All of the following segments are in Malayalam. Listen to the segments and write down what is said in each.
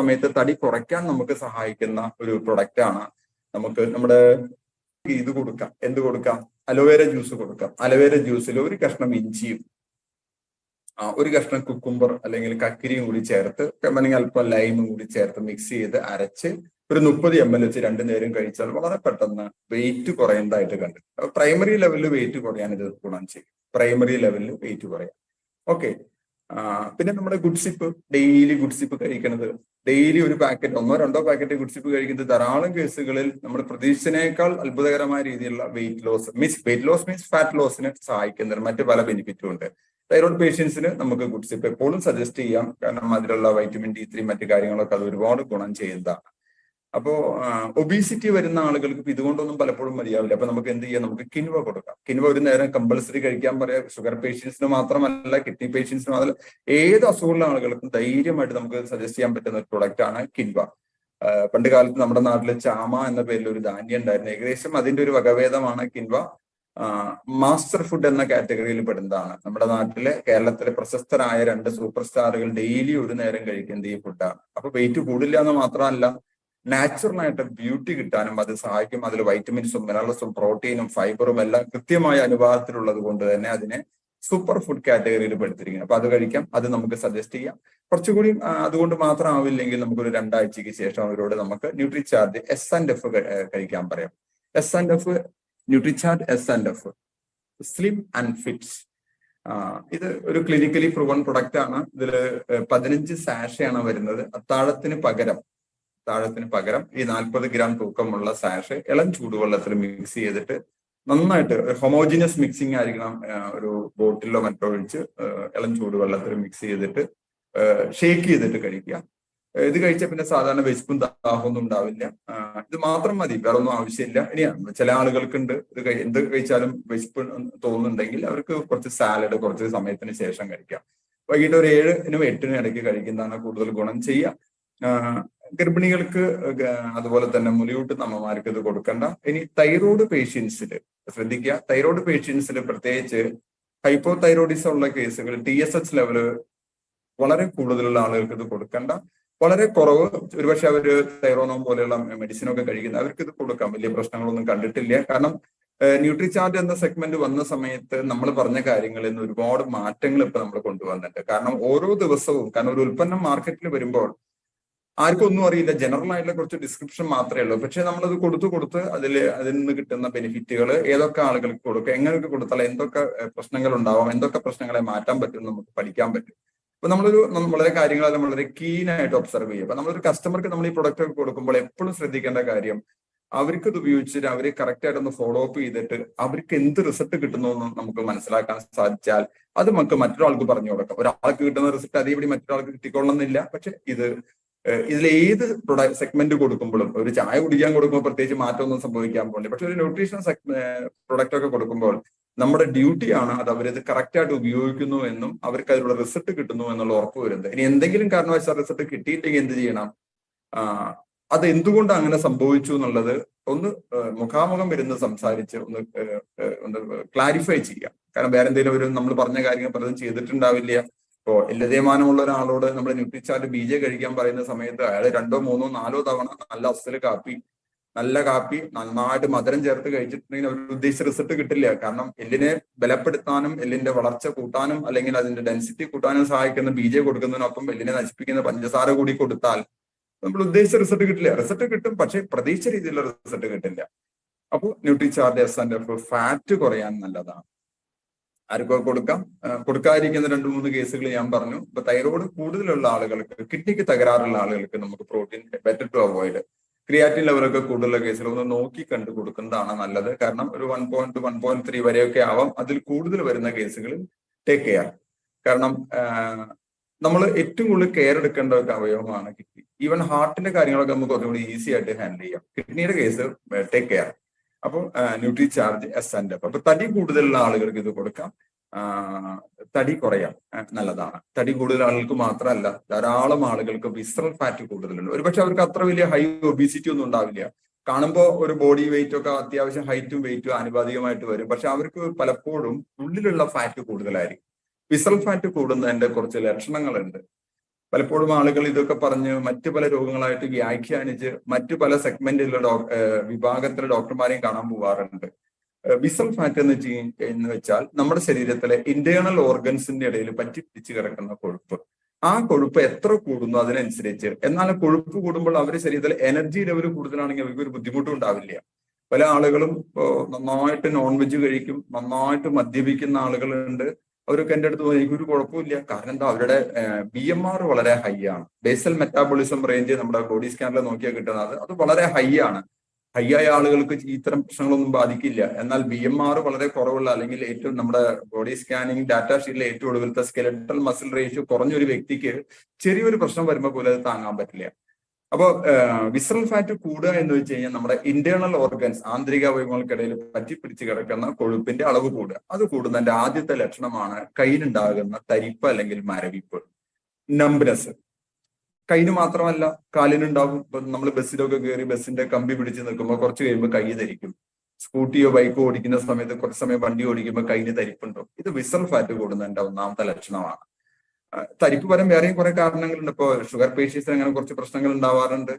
സമയത്ത് തടി കുറയ്ക്കാൻ നമുക്ക് സഹായിക്കുന്ന ഒരു പ്രൊഡക്റ്റ് ആണ്. നമുക്ക് നമ്മുടെ ഇത് കൊടുക്കാം. എന്ത് കൊടുക്കാം? അലോവേര ജ്യൂസ് കൊടുക്കാം. അലോവേര ജ്യൂസിൽ ഒരു കഷ്ണം ഇഞ്ചിയും ഒരു കഷ്ണം കുക്കുംബർ അല്ലെങ്കിൽ കക്കിരിയും കൂടി ചേർത്ത് അല്ലെങ്കിൽ അല്പം ലൈമും കൂടി ചേർത്ത് മിക്സ് ചെയ്ത് അരച്ച് ഒരു മുപ്പത് എം എൽ വെച്ച് രണ്ടു നേരം കഴിച്ചാൽ വളരെ പെട്ടെന്ന് വെയിറ്റ് കുറയുന്നതായിട്ട് കണ്ടു. പ്രൈമറി ലെവലിൽ വെയിറ്റ് കുറയാൻ ഇത് ഗുണം ചെയ്യും. പ്രൈമറി ലെവലിൽ വെയിറ്റ് കുറയാം ഓക്കെ പിന്നെ നമ്മുടെ ഗുഡ്സിപ്പ് ഡെയിലി ഗുഡ്സിപ്പ് കഴിക്കുന്നത് ഡെയിലി ഒരു പാക്കറ്റ് ഒന്നോ രണ്ടോ പാക്കറ്റ് കുടിച്ചിപ്പ് കഴിക്കുന്ന ധാരാളം കേസുകളിൽ നമ്മൾ പ്രതീക്ഷിച്ചതിനേക്കാൾ അത്ഭുതകരമായ രീതിയിലുള്ള weight loss means weight loss means fat ലോസിനെ സഹായിക്കുന്നതിന് മറ്റു പല ബെനിഫിറ്റും ഉണ്ട്. തൈറോയ്ഡ് പേഷ്യൻസിന് നമുക്ക് ഗുഡ്സിപ്പ് എപ്പോഴും സജസ്റ്റ് ചെയ്യാം. കാരണം അതിലുള്ള വൈറ്റമിൻ ഡി ത്രീ മറ്റു കാര്യങ്ങളൊക്കെ അത് ഒരുപാട് ഗുണം ചെയ്യുന്നതാണ്. അപ്പോ ഒബീസിറ്റി വരുന്ന ആളുകൾക്ക് ഇതുകൊണ്ടൊന്നും പലപ്പോഴും മതിയാവില്ല. അപ്പൊ നമുക്ക് എന്ത് ചെയ്യാം? നമുക്ക് കിൻവ കൊടുക്കാം. കിൻവ ഒരു നേരം കമ്പൽസറി കഴിക്കാൻ പറയാം ഷുഗർ പേഷ്യൻസിന് മാത്രമല്ല കിഡ്നി പേഷ്യൻസിന് മാത്രമല്ല ഏത് അസുഖമുള്ള ആളുകൾക്കും ധൈര്യമായിട്ട് നമുക്ക് സജസ്റ്റ് ചെയ്യാൻ പറ്റുന്ന ഒരു പ്രൊഡക്റ്റ് ആണ് കിൻവ. പണ്ട് കാലത്ത് നമ്മുടെ നാട്ടിൽ ചാമ എന്ന പേരിൽ ഒരു ധാന്യം ഉണ്ടായിരുന്നു. ഏകദേശം അതിന്റെ ഒരു വകഭേദമാണ് കിൻവ. മാസ്റ്റർ ഫുഡ് എന്ന കാറ്റഗറിയിൽ പെടുന്നതാണ്. നമ്മുടെ നാട്ടിലെ കേരളത്തിലെ പ്രശസ്തരായ രണ്ട് സൂപ്പർ സ്റ്റാറുകൾ ഡെയിലി ഒരു നേരം കഴിക്കുന്നത് ഈ ഫുഡാണ് അപ്പൊ വെയിറ്റ് കൂടില്ല എന്ന് മാത്രമല്ല നാച്ചുറൽ ആയിട്ട് ബ്യൂട്ടി കിട്ടാനും അത് സഹായിക്കും. അതിൽ വൈറ്റമിൻസും മിനറൽസും പ്രോട്ടീനും ഫൈബറും എല്ലാം കൃത്യമായ അനുപാതത്തിലുള്ളത് കൊണ്ട് തന്നെ അതിനെ സൂപ്പർ ഫുഡ് കാറ്റഗറിയിൽ പെടുത്തിരിക്കുന്നത് അപ്പൊ അത് കഴിക്കാം. അത് നമുക്ക് സജസ്റ്റ് ചെയ്യാം. കുറച്ചുകൂടി അതുകൊണ്ട് മാത്രം ആവില്ലെങ്കിൽ നമുക്കൊരു രണ്ടാഴ്ചയ്ക്ക് ശേഷം അവരോട് നമുക്ക് ന്യൂട്രിചാർജ് എസ് ആൻഡ് എഫ് കഴിക്കാൻ പറയാം. S and F Nutricharge S and F slim and fits ഇത് ഒരു ക്ലിനിക്കലി പ്രൂവൺ പ്രൊഡക്റ്റ് ആണ്. ഇതിൽ പതിനഞ്ച് സാഷയാണ് വരുന്നത്. അത്താഴത്തിന് പകരം അത്താഴത്തിന് പകരം ഈ നാൽപ്പത് ഗ്രാം തൂക്കമുള്ള സാഷ് ഇളം ചൂടുവെള്ളത്തിൽ മിക്സ് ചെയ്തിട്ട് നന്നായിട്ട് ഹൊമോജിനിയസ് മിക്സിംഗ് ആയിരിക്കണം ഒരു ബോട്ടിലോ മറ്റോ ഒഴിച്ച് ഇളം ചൂടുവെള്ളത്തിൽ മിക്സ് ചെയ്തിട്ട് ഷേക്ക് ചെയ്തിട്ട് കഴിക്കുക. ഇത് കഴിച്ച പിന്നെ സാധാരണ വിശപ്പും ദാഹമൊന്നും ഉണ്ടാവില്ല. ഇത് മാത്രം മതി വേറെ ഒന്നും ആവശ്യമില്ല. ഇനി ചില ആളുകൾക്കുണ്ട് ഇത് എന്ത് കഴിച്ചാലും വിശപ്പ് തോന്നുന്നുണ്ടെങ്കിൽ അവർക്ക് കുറച്ച് സാലഡ് കുറച്ച് സമയത്തിന് ശേഷം കഴിക്കാം. വൈകിട്ട് ഒരു ഏഴിനും എട്ടിനും ഇടയ്ക്ക് കഴിക്കുന്നതാണ് കൂടുതൽ ഗുണം ചെയ്യുക. ഗർഭിണികൾക്ക് അതുപോലെ തന്നെ മുലയൂട്ടുന്ന അമ്മമാർക്ക് ഇത് കൊടുക്കണ്ട. ഇനി തൈറോയ്ഡ് പേഷ്യൻസിൽ ശ്രദ്ധിക്കുക. തൈറോയ്ഡ് പേഷ്യൻസിൽ പ്രത്യേകിച്ച് ഹൈപ്പോ തൈറോയിഡിസം ഉള്ള കേസുകൾ ടി എസ് എച്ച് ലെവൽ വളരെ കൂടുതലുള്ള ആളുകൾക്ക് ഇത് കൊടുക്കണ്ട. വളരെ കുറവ്. ഒരുപക്ഷെ അവർ തൈറോണോ പോലെയുള്ള മെഡിസിനൊക്കെ കഴിക്കുന്ന അവർക്ക് ഇത് കൊടുക്കാം. വലിയ പ്രശ്നങ്ങളൊന്നും കണ്ടിട്ടില്ല. കാരണം ന്യൂട്രിചാർജ് എന്ന സെഗ്മെന്റ് വന്ന സമയത്ത് നമ്മൾ പറഞ്ഞ കാര്യങ്ങളിൽ നിന്ന് ഒരുപാട് മാറ്റങ്ങൾ ഇപ്പൊ നമ്മൾ കൊണ്ടുവന്നിട്ടുണ്ട്. കാരണം ഓരോ ദിവസവും കാരണം ഒരു ഉൽപ്പന്നം മാർക്കറ്റിൽ വരുമ്പോൾ ആർക്കും ഒന്നും അറിയില്ല. ജനറൽ ആയിട്ടുള്ള കുറച്ച് ഡിസ്ക്രിപ്ഷൻ മാത്രമേ ഉള്ളൂ. പക്ഷെ നമ്മളത് കൊടുത്തു കൊടുത്ത് അതിൽ അതിൽ നിന്ന് കിട്ടുന്ന ബെനിഫിറ്റുകൾ ഏതൊക്കെ ആളുകൾക്ക് കൊടുക്കുക എങ്ങനെയൊക്കെ കൊടുത്താൽ എന്തൊക്കെ പ്രശ്നങ്ങൾ ഉണ്ടാവാം എന്തൊക്കെ പ്രശ്നങ്ങളെ മാറ്റാൻ പറ്റും നമുക്ക് പഠിക്കാൻ പറ്റും. അപ്പൊ നമ്മളൊരു വളരെ കാര്യങ്ങളെല്ലാം വളരെ കീൻ ആയിട്ട് ഒബ്സർവ് ചെയ്യും അപ്പൊ നമ്മളൊരു കസ്റ്റമർക്ക് നമ്മൾ ഈ പ്രൊഡക്റ്റ് ഒക്കെ കൊടുക്കുമ്പോൾ എപ്പോഴും ശ്രദ്ധിക്കേണ്ട കാര്യം അവർക്ക് ഇത് ഉപയോഗിച്ചിട്ട് അവരെ കറക്റ്റ് ആയിട്ട് ഒന്ന് ഫോളോ അപ്പ് ചെയ്തിട്ട് അവർക്ക് എന്ത് റിസൾട്ട് കിട്ടുന്നു എന്ന് നമുക്ക് മനസ്സിലാക്കാൻ സാധിച്ചാൽ അത് നമുക്ക് മറ്റൊരാൾക്ക് പറഞ്ഞു കൊടുക്കാം. ഒരാൾക്ക് കിട്ടുന്ന റിസൾട്ട് അതേപടി മറ്റൊരാൾക്ക് കിട്ടിക്കൊള്ളണമെന്നില്ല പക്ഷെ ഇത് ഇതിൽ ഏത് പ്രൊഡക്റ്റ് സെഗ്മെന്റ് കൊടുക്കുമ്പോഴും ഒരു ചായ കുടിക്കാൻ കൊടുക്കുമ്പോൾ പ്രത്യേകിച്ച് മാറ്റമൊന്നും സംഭവിക്കാൻ പോകുന്നില്ല പക്ഷെ ഒരു ന്യൂട്രീഷൻ പ്രൊഡക്റ്റ് ഒക്കെ കൊടുക്കുമ്പോൾ നമ്മുടെ ഡ്യൂട്ടിയാണ് അത് അവരത് കറക്റ്റ് ആയിട്ട് ഉപയോഗിക്കുന്നു എന്നും അവർക്ക് അതിലുള്ള റിസൾട്ട് കിട്ടുന്നു എന്നുള്ള ഉറപ്പ് വരുന്നത്. ഇനി എന്തെങ്കിലും കാരണവശാൽ റിസൾട്ട് കിട്ടിയില്ലെങ്കിൽ എന്ത് ചെയ്യണം? അത് എന്തുകൊണ്ട് അങ്ങനെ സംഭവിച്ചു എന്നുള്ളത് ഒന്ന് മുഖാമുഖം വരുന്ന സംസാരിച്ച് ഒന്ന് ഒന്ന് ക്ലാരിഫൈ ചെയ്യാം. കാരണം വേറെ എന്തെങ്കിലും ഒരു നമ്മൾ പറഞ്ഞ കാര്യങ്ങൾ പലതും ചെയ്തിട്ടുണ്ടാവില്ല. ഇപ്പോ ലതേമാനമുള്ള ഒരാളോട് നമ്മൾ ന്യൂട്രിച്ചാർട്ട് ബി ജെ കഴിക്കാൻ പറയുന്ന സമയത്ത് അയാൾ രണ്ടോ മൂന്നോ നാലോ തവണ നല്ല അസൽ കാപ്പി നല്ല കാപ്പി നന്നായിട്ട് മധുരം ചേർത്ത് കഴിച്ചിട്ടുണ്ടെങ്കിൽ അവർ ഉദ്ദേശിച്ച റിസൾട്ട് കിട്ടില്ല. കാരണം എല്ലിനെ ബലപ്പെടുത്താനും എല്ലിന്റെ വളർച്ച കൂട്ടാനും അല്ലെങ്കിൽ അതിന്റെ ഡെൻസിറ്റി കൂട്ടാനും സഹായിക്കുന്ന ബി ജെ കൊടുക്കുന്നതിനൊപ്പം എല്ലിനെ നശിപ്പിക്കുന്ന പഞ്ചസാര കൂടി കൊടുത്താൽ നമ്മൾ ഉദ്ദേശിച്ച റിസൾട്ട് കിട്ടില്ല. റിസൾട്ട് കിട്ടും പക്ഷെ പ്രതീക്ഷിച്ച രീതിയിലുള്ള റിസൾട്ട് കിട്ടില്ല. അപ്പോൾ Nutricharge S and F fat കുറയാൻ നല്ലതാണ്. ആർക്കൊക്കെ കൊടുക്കാം. കൊടുക്കാതിരിക്കുന്ന രണ്ട് മൂന്ന് കേസുകൾ ഞാൻ പറഞ്ഞു. ഇപ്പൊ തൈറോയ്ഡ് കൂടുതലുള്ള ആളുകൾക്ക് കിഡ്നിക്ക് തകരാറുള്ള ആളുകൾക്ക് നമുക്ക് protein better to avoid creatine ലെവലൊക്കെ കൂടുതലുള്ള കേസുകൾ ഒന്ന് നോക്കി കണ്ടു കൊടുക്കുന്നതാണ് നല്ലത്. കാരണം ഒരു one point one point three വരെയൊക്കെ ആവാം. അതിൽ കൂടുതൽ വരുന്ന കേസുകളിൽ ടേക്ക് കെയർ കാരണം നമ്മൾ ഏറ്റവും കൂടുതൽ കെയർ എടുക്കേണ്ട ഒരു അവയവമാണ് കിഡ്നി. ഈവൻ ഹാർട്ടിന്റെ കാര്യങ്ങളൊക്കെ നമുക്ക് കുറച്ചുകൂടി ഈസി ആയിട്ട് ഹാൻഡിൽ ചെയ്യാം. കിഡ്നിയുടെ കേസ് ടേക്ക് കെയർ അപ്പോൾ nutri charge S and F അപ്പൊ തടി കൂടുതലുള്ള ആളുകൾക്ക് ഇത് കൊടുക്കാം. തടി കുറയാം. നല്ലതാണ്. തടി കൂടുതൽ ആളുകൾക്ക് മാത്രമല്ല ധാരാളം ആളുകൾക്ക് വിസ്രൽ ഫാറ്റ് കൂടുതലുണ്ട്. ഒരുപക്ഷെ അവർക്ക് അത്ര വലിയ ഹൈ ഒബീസിറ്റി ഒന്നും ഉണ്ടാവില്ല. കാണുമ്പോൾ ഒരു ബോഡി വെയിറ്റ് ഒക്കെ അത്യാവശ്യം ഹൈറ്റും വെയിറ്റും ആനുപാതികമായിട്ട് വരും. പക്ഷെ അവർക്ക് പലപ്പോഴും ഉള്ളിലുള്ള ഫാറ്റ് കൂടുതലായിരിക്കും. വിസൽ ഫാറ്റ് കൂടുന്നതിന്റെ കുറച്ച് ലക്ഷണങ്ങളുണ്ട്. പലപ്പോഴും ആളുകൾ ഇതൊക്കെ പറഞ്ഞ് മറ്റു പല രോഗങ്ങളായിട്ട് വ്യാഖ്യാനിച്ച് മറ്റു പല സെഗ്മെന്റിലുള്ള ഡോ വിഭാഗത്തിലെ ഡോക്ടർമാരെയും കാണാൻ പോവാറുണ്ട്. വിസൽ ഫാറ്റ് എന്ന് വെച്ച് എന്ന് വെച്ചാൽ നമ്മുടെ ശരീരത്തിലെ ഇന്റേണൽ ഓർഗൻസിന്റെ ഇടയിൽ പറ്റി പിടിച്ചു കിടക്കുന്ന കൊഴുപ്പ്. ആ കൊഴുപ്പ് എത്ര കൂടുന്നു അതിനനുസരിച്ച്. എന്നാൽ കൊഴുപ്പ് കൂടുമ്പോൾ അവരുടെ ശരീരത്തിൽ എനർജി ലെവൽ കൂടുതലാണെങ്കിൽ അവർക്ക് ഒരു ബുദ്ധിമുട്ടും ഉണ്ടാവില്ല. പല ആളുകളും നന്നായിട്ട് നോൺ വെജ് കഴിക്കും നന്നായിട്ട് മദ്യപിക്കുന്ന ആളുകളുണ്ട്. അവരൊക്കെ എന്റെ അടുത്ത് പോയി ഒരു കുഴപ്പമില്ല. കാരണം എന്താ? അവരുടെ ബി എം ആർ വളരെ ഹൈ ആണ്. ബേസൽ മെറ്റാബോളിസം റേഞ്ച് നമ്മുടെ ബോഡി സ്കാനിൽ നോക്കിയാൽ കിട്ടുന്നത്. അത് വളരെ ഹൈ ആണ്. ഹൈ ആയ ആളുകൾക്ക് ഇത്തരം പ്രശ്നങ്ങളൊന്നും ബാധിക്കില്ല. എന്നാൽ ബി എം ആർ വളരെ കുറവുള്ള അല്ലെങ്കിൽ ഏറ്റവും നമ്മുടെ ബോഡി സ്കാനിങ് ഡാറ്റ ഷീറ്റിലെ ഏറ്റവും ഒടുവിലത്തെ സ്കെലറ്റൽ മസിൽ റേഷ്യോ കുറഞ്ഞൊരു വ്യക്തിക്ക് ചെറിയൊരു പ്രശ്നം വരുമ്പോൾ പോലും അത് താങ്ങാൻ പറ്റില്ല. അപ്പോൾ വിസറൽ ഫാറ്റ് കൂടുക എന്ന് വെച്ച് കഴിഞ്ഞാൽ നമ്മുടെ ഇന്റേണൽ ഓർഗൻസ് ആന്തരിക അവയവങ്ങൾക്കിടയിൽ പറ്റിപ്പിടിച്ച് കിടക്കുന്ന കൊഴുപ്പിന്റെ അളവ് കൂടുക. അത് കൂടുന്നതിന്റെ ആദ്യത്തെ ലക്ഷണമാണ് കയ്യിലുണ്ടാകുന്ന തരിപ്പ് അല്ലെങ്കിൽ മരവിപ്പ്. നംബ്നെസ് കയ്യിന് മാത്രമല്ല കാലിനുണ്ടാകും ഇപ്പൊ നമ്മൾ ബസ്സിലൊക്കെ കയറി ബസ്സിന്റെ കമ്പി പിടിച്ച് നിൽക്കുമ്പോൾ കുറച്ച് കഴിയുമ്പോൾ കൈ ധരിക്കും. സ്കൂട്ടിയോ ബൈക്കോ ഓടിക്കുന്ന സമയത്ത് കുറച്ച് സമയം വണ്ടി ഓടിക്കുമ്പോൾ കയ്യിന് തരിപ്പുണ്ടാവും. ഇത് വിസറൽ ഫാറ്റ് കൂടുന്നതിന്റെ ഒന്നാമത്തെ ലക്ഷണമാണ്. തരിപ്പ് വരാൻ വേറെയും കുറെ കാരണങ്ങളുണ്ട്. ഇപ്പോ ഷുഗർ പേഷ്യൻസിന് അങ്ങനെ കുറച്ച് പ്രശ്നങ്ങൾ ഉണ്ടാവാറുണ്ട്.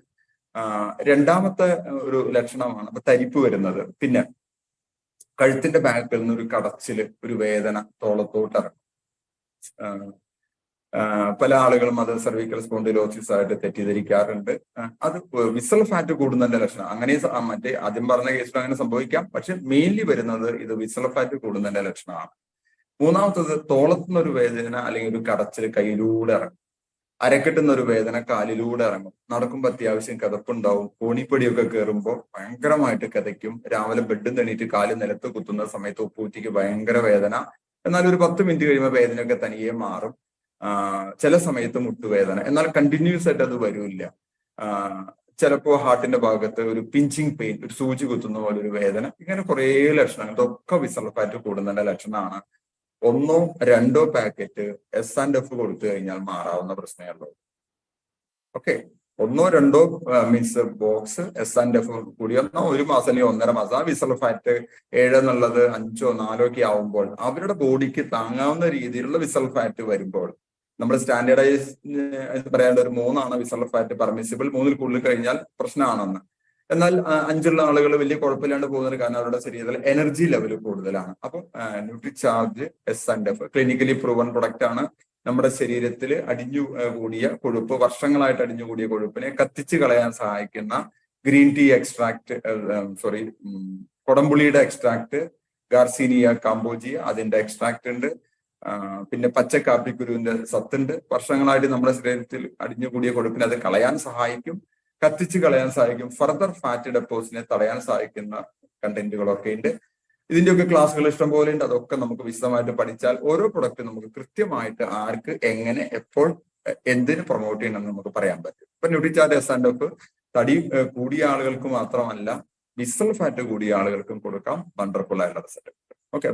രണ്ടാമത്തെ ഒരു ലക്ഷണമാണ് അപ്പൊ തരിപ്പ് വരുന്നത്. പിന്നെ കഴുത്തിന്റെ ബാക്കിൽ നിന്ന് ഒരു കടച്ചിൽ ഒരു വേദന തോളത്തോട്ട് ഇറങ്ങും. പല ആളുകളും അത് സർവിക്കൽ സ്പോണ്ടിലോസിസ് ആയിട്ട് തെറ്റിദ്ധരിക്കാറുണ്ട്. അത് വിസൽ ഫാറ്റ് കൂടുന്നതിന്റെ ലക്ഷണം. അങ്ങനെ മറ്റേ ആദ്യം പറഞ്ഞ കേസിൽ അങ്ങനെ സംഭവിക്കാം. പക്ഷെ മെയിൻലി വരുന്നത് ഇത് വിസൽ ഫാറ്റ് കൂടുന്നതിന്റെ ലക്ഷണമാണ്. മൂന്നാമത്തത് തോളത്തുനിന്ന് ഒരു വേദന അല്ലെങ്കിൽ ഒരു കടച്ചിൽ കയ്യിലൂടെ ഇറങ്ങും. അരക്കെട്ടുന്ന ഒരു വേദന കാലിലൂടെ ഇറങ്ങും. നടക്കുമ്പോൾ അത്യാവശ്യം കിതപ്പുണ്ടാവും. കോണിപ്പടിയൊക്കെ കയറുമ്പോൾ ഭയങ്കരമായിട്ട് കിതയ്ക്കും. രാവിലെ ബെഡും തെണീറ്റ് കാൽ നിലത്ത് കുത്തുന്ന സമയത്ത് ഉപ്പൂറ്റിക്ക് ഭയങ്കര വേദന. എന്നാൽ ഒരു പത്ത് മിനിറ്റ് കഴിയുമ്പോൾ വേദനയൊക്കെ തനിയെ മാറും. ചില സമയത്ത് മുട്ടുവേദന. എന്നാൽ കണ്ടിന്യൂസ് ആയിട്ട് അത് വരില്ല. ചിലപ്പോൾ ഹാർട്ടിന്റെ ഭാഗത്ത് ഒരു പിഞ്ചിങ് പെയിൻ ഒരു സൂചി കുത്തുന്ന പോലെ ഒരു വേദന. ഇങ്ങനെ കുറേ ലക്ഷണങ്ങൾ. ഇതൊക്കെ വിസർഫായിട്ട് കൂടുന്നതിന്റെ ലക്ഷണമാണ് ഒന്നോ രണ്ടോ പാക്കറ്റ് എസ് ആൻഡ് എഫ് കൊടുത്തു കഴിഞ്ഞാൽ മാറാവുന്ന പ്രശ്നമേ ഉള്ളൂ. ഓക്കെ ഒന്നോ രണ്ടോ means box S and F കൂടി ഒന്നോ ഒരു മാസം അല്ലെങ്കിൽ ഒന്നര മാസം. ആ വിസൽ ഫാറ്റ് ഏഴ് എന്നുള്ളത് അഞ്ചോ നാലോ ഒക്കെ ആവുമ്പോൾ അവരുടെ ബോഡിക്ക് താങ്ങാവുന്ന രീതിയിലുള്ള വിസൽ ഫാറ്റ് വരുമ്പോൾ നമ്മൾ സ്റ്റാൻഡേർഡൈസ് പറയേണ്ട ഒരു മൂന്നാണ് വിസൽ ഫാറ്റ് പെർമിസിബിൾ മൂന്നിൽ കൂടുതൽ കഴിഞ്ഞാൽ പ്രശ്നമാണെന്ന്. എന്നാൽ അഞ്ചുള്ള ആളുകൾ വലിയ കുഴപ്പമില്ലാണ്ട് പോകുന്നത് കാരണം അവരുടെ ശരീരത്തിൽ എനർജി ലെവൽ കൂടുതലാണ്. അപ്പം Nutricharge S and F clinically proven product ആണ് നമ്മുടെ ശരീരത്തിൽ അടിഞ്ഞു കൂടിയ കൊഴുപ്പ് വർഷങ്ങളായിട്ട് അടിഞ്ഞു കൂടിയ കൊഴുപ്പിനെ കത്തിച്ച് കളയാൻ സഹായിക്കുന്ന ഗ്രീൻ ടീ എക്സ്ട്രാക്ട് സോറി കൊടംപുളിയുടെ എക്സ്ട്രാക്ട് ഗാർസീനിയ കാമ്പോജിയ അതിന്റെ എക്സ്ട്രാക്ട് ഉണ്ട്. പിന്നെ പച്ച കാപ്പിക്കുരുവിന്റെ സത്തുണ്ട്. വർഷങ്ങളായിട്ട് നമ്മുടെ ശരീരത്തിൽ അടിഞ്ഞു കൂടിയ കൊഴുപ്പിനെ അത് കളയാൻ സഹായിക്കും. കത്തിച്ച് കളയാൻ സഹായിക്കും ഫർദർ ഫാറ്റ് ഡെപ്പോസിനെ തടയാൻ സഹായിക്കുന്ന കണ്ടന്റുകളൊക്കെ ഉണ്ട്. ഇതിന്റെയൊക്കെ ക്ലാസ്സുകൾ ഇഷ്ടം പോലെ ഉണ്ട്. അതൊക്കെ നമുക്ക് വിശദമായിട്ട് പഠിച്ചാൽ ഓരോ പ്രൊഡക്റ്റ് നമുക്ക് കൃത്യമായിട്ട് ആർക്ക് എങ്ങനെ എപ്പോൾ എന്തിന് പ്രൊമോട്ട് ചെയ്യണമെന്ന് നമുക്ക് പറയാൻ പറ്റും. ഇപ്പൊ ന്യൂട്രിചാർജ് എസ് ആൻഡ് എഫ് തടി കൂടിയ ആളുകൾക്ക് മാത്രമല്ല വിസൽ ഫാറ്റ് കൂടിയ ആളുകൾക്കും കൊടുക്കാം. വണ്ടർഫുൾ ആയിട്ടുള്ള റിസൾട്ട് ഓക്കെ